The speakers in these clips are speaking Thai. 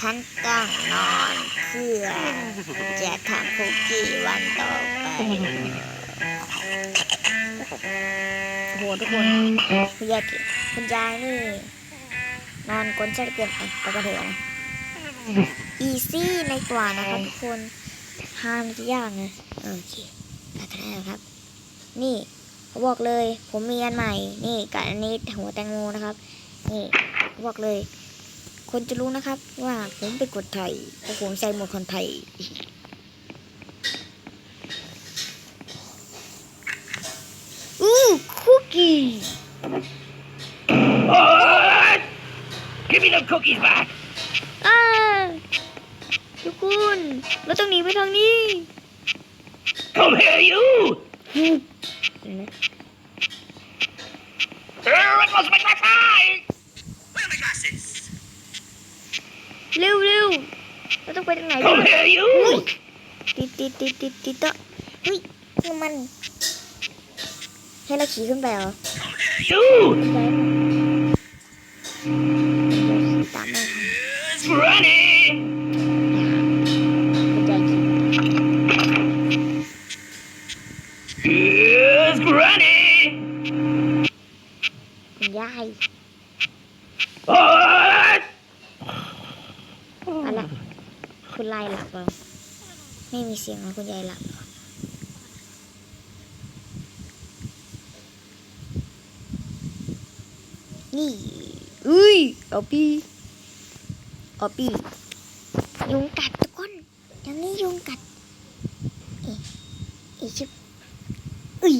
ฉันต้องนอนเพื่อจะทำคุกกี้วันต่อไปโหทุกคนคุณยายคุณยายนี่ นอนกลนชัดเกินไปปกันเถอะนะอีซี่ในกว่านะครับทุกคนห้ามจะยากนะโอเคไปกันได้แล้วครับ นี่เขาบอกเลย ผมมีอันใหม่ นี่กับอันนี้หัวแตงโมนะครับ นี่เขาบอกเลย คนจะรู้นะครับ ว่าผมเป็นคนไทยเพราะผมใส่หมวกคนไทย อู้คุกกี้ What? Give me the cookies back. อ่าทุกคนเราต้องหนีไปทางนี้ Come here, you. เห็นไหม Uh, it must be my time. Where are my glasses? เร็วเร็วเราต้อง ไปทางไหน Come เนี่ย here, you. ติดติดติดติดติดเตอะเฮ้ยนี่มัน ให้เราขี่ขึ้นไปเหรอ You. ใจมั สียงเหรอคุณยายหลับเหรอนี่อุ้ยเอาปีเอาปียุงกัดทุกคนอย่างนี้ยุงกัด เอ๊ะอีชิบอุ้ย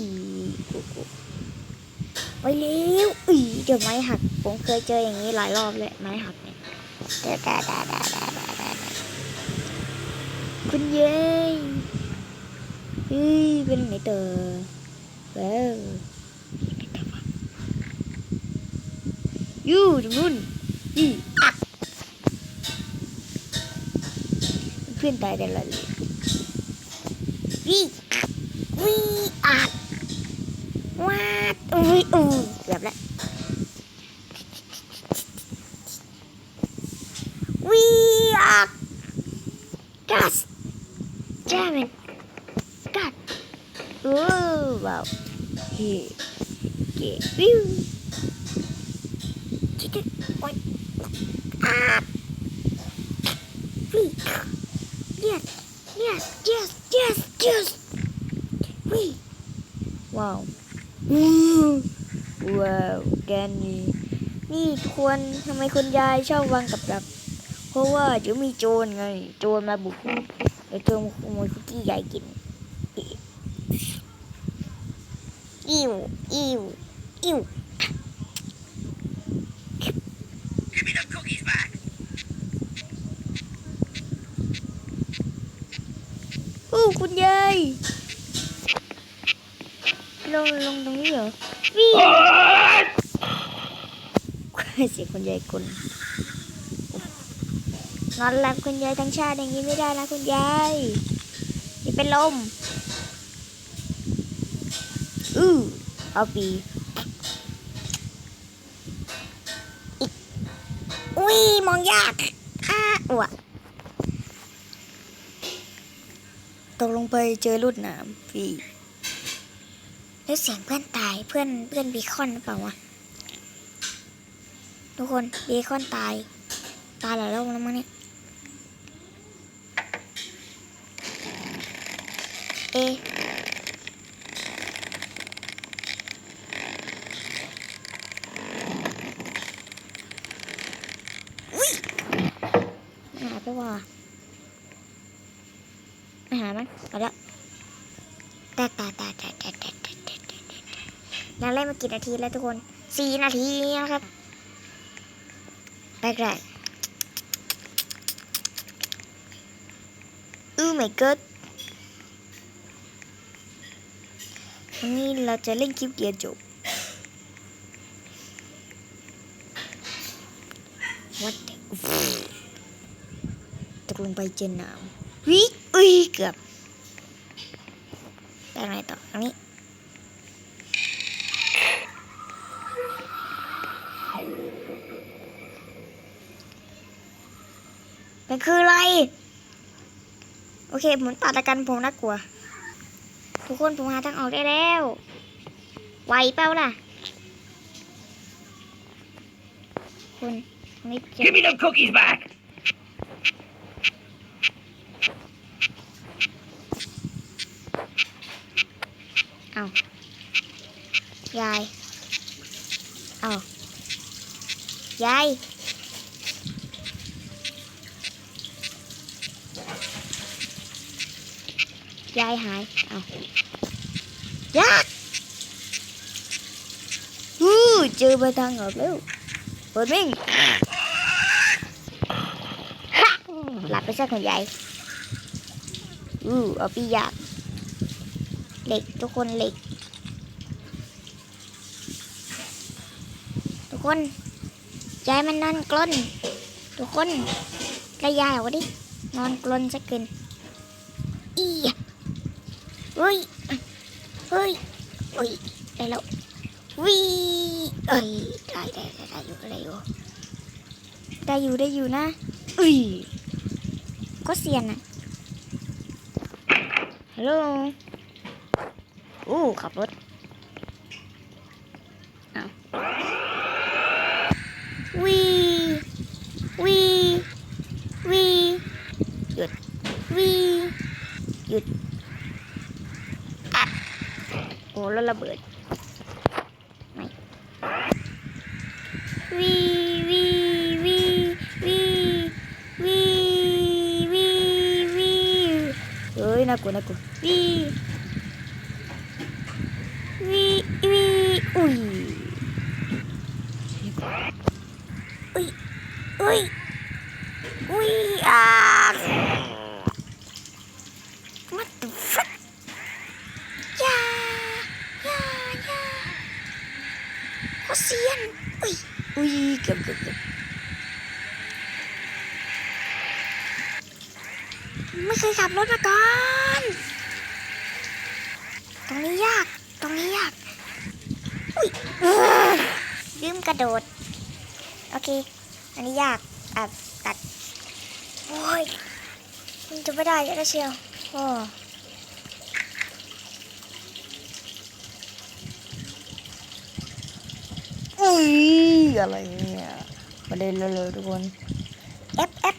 กูกูไปเร็วอุ้ยเดี๋ยวไม้หัก ผมเคยเจออย่างนี้หลายรอบเลยไม้หักเนี่ยดาดาดาดาดาดาดาคุณเย้ยเฮ้ยเป็นไหนเตอ Vinh về Ý, bên này tờ. Wow Yu, đừng luôn. Đi Khuyên tài đây là Đi Đi à. What? Ui, ui Gặp lại Oh, wow. Here. Get you. Get it. What? Ah. Yes. Yes. Yes. Yes. Yes. We. Wow. ว้าวแกนนี่นี่ทุกคนทำไมคุณยายชอบวางกับดัก เพราะว่าเดี๋ยวมีโจรไง โจรมาบุกเดี๋ยวโจรขโมยคุกกี้ยายกิน อิวอิวอิว Give me the cookies back. อู้คุณยายลงลงตรงนี้เหรอวิ่ง What? เสียงคุณยายคุณนอนหลับคุณยายทั้งชาติอย่างนี้ไม่ได้นะคุณยายนี่เป็นลม อือเอาปีอีอุ้ยมองยากอ้าอวตกลงไปเจอรุดน้ำพี่แล้วเสียงเพื่อนตายเพื่อนเพื่อนบีคอนหรือเปล่าวะทุกคนเบคอนตาย ตายหลายรอบแล้วมั้งเนี่ยเอ หายไปว่าไม่หามันเอาละแต่แต่แต่แต่แต่แต่แต่แต่แต่เราเล่นมากี่นาทีแล้วทุกคนสี่นาทีนะครับแรกๆอู้ my god วันนี้เราจะเล่นคลิปเดียวจบ What the ตก ลงไปเจนนาววิอุ้ยเกือบไปไหนต่ออันนี้มันคืออะไร โอเคผมตัดละกันผมน่ากลัว ทุกคนผมหาทางออกได้แล้วไหวเปล่าล่ะ คุณตรงนี้เจอ Give me them cookies back. เอา ยายเอายายยายหายเอายากฮู้เจอไปทางออกแล้วเปิดวิ่งหลับไปซะของยายอู้เอาปียากเหล็กทุกคนเหล็ก ทุก คนยายมันนอนกลนทุกคนกระยายออกมาดิ นอนกลนสักคืนอีเฮ้ยเฮ้ยเฮ้ยได้แล้ววีเอ้ยได้ได้ได้ได้อยู่ได้อยู่ได้อยู่ได้อยู่นะอุ้ยก็เสียนอะฮัลโหลอู้ขับรถ วีวีวีหยุดวีหยุดอะโอ้แล้ว ระเบิดไม่วีวีวีวีวีวีวีเฮ้ยน่ากลัวน่ากลัววีวีวีอุ้ยอุ้ยอุ้ยอุ้ยอ่า what the fuck อย่าอย่าอย่าโค ตรเซียนอุ้ยอุ้ยเกือบเกือบเกือบไม่เคยขับรถมาก่อน ตรงนี้ยาก ตรงนี้ยาก อุ้ยลืมกระโดด โอเค อันนี้ยาก อะ ตัด โอ้ยมันจะไม่ได้แล้วเชียวโอ้ อุ้ยอะไรเนี่ยประเด็นเลยทุกคนแอปแอป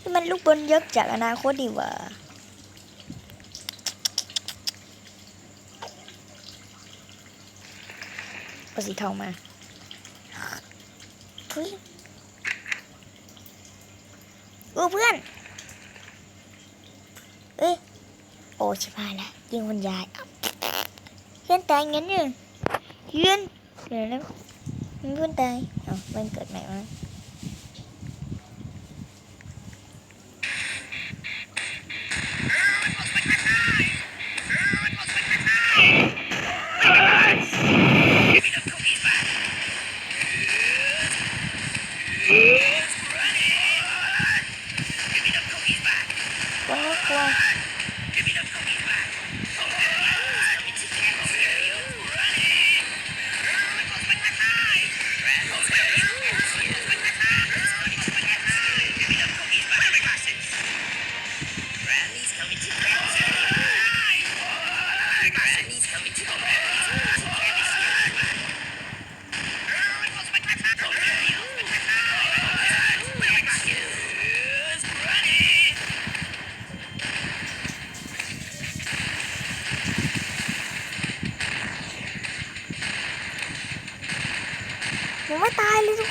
นี่มันลูกบอลยักษ์จากอนาคตดีว่าเอาสีทองมาเฮ้ยเออเพื่อน เอ้ย โอ้ชิบหายแล้วยิงคุณยายเอ้าเพื่อนตายงั้นเนี่ย ยืนเดี๋ยวนะมันพื่นตายเอ้ามันเกิดใหม่มา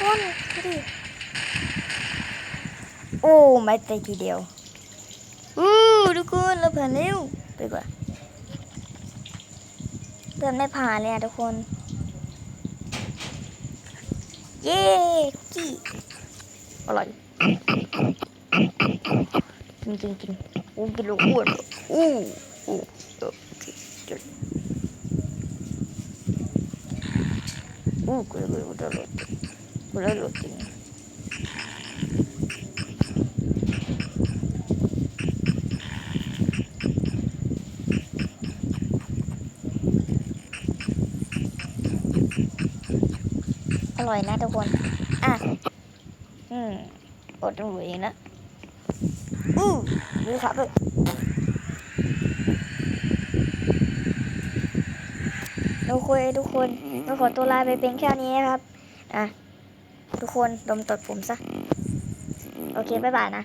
คนดูดิโอ้ไม่ตายทีเดียวอู้ทุกคนเราผ่านเร็วไปกว่าเดินไม่ผ่านเลยอะทุกคน เย้คุกกี้อร่อยจริงจริงจริงๆอู้กินแล้วอ้วนอู้อู้เออโกูได้หลุดจริอร่อยนะทุกคน อะ อืมอดหนูเองนะ อืมดูครับทุกคนทุกคนหนูขอตัวลาไปเป็นแค่นี้นะครับ อะ ทุกคนดมตดผมซะ โอเค บ๊ายบายนะ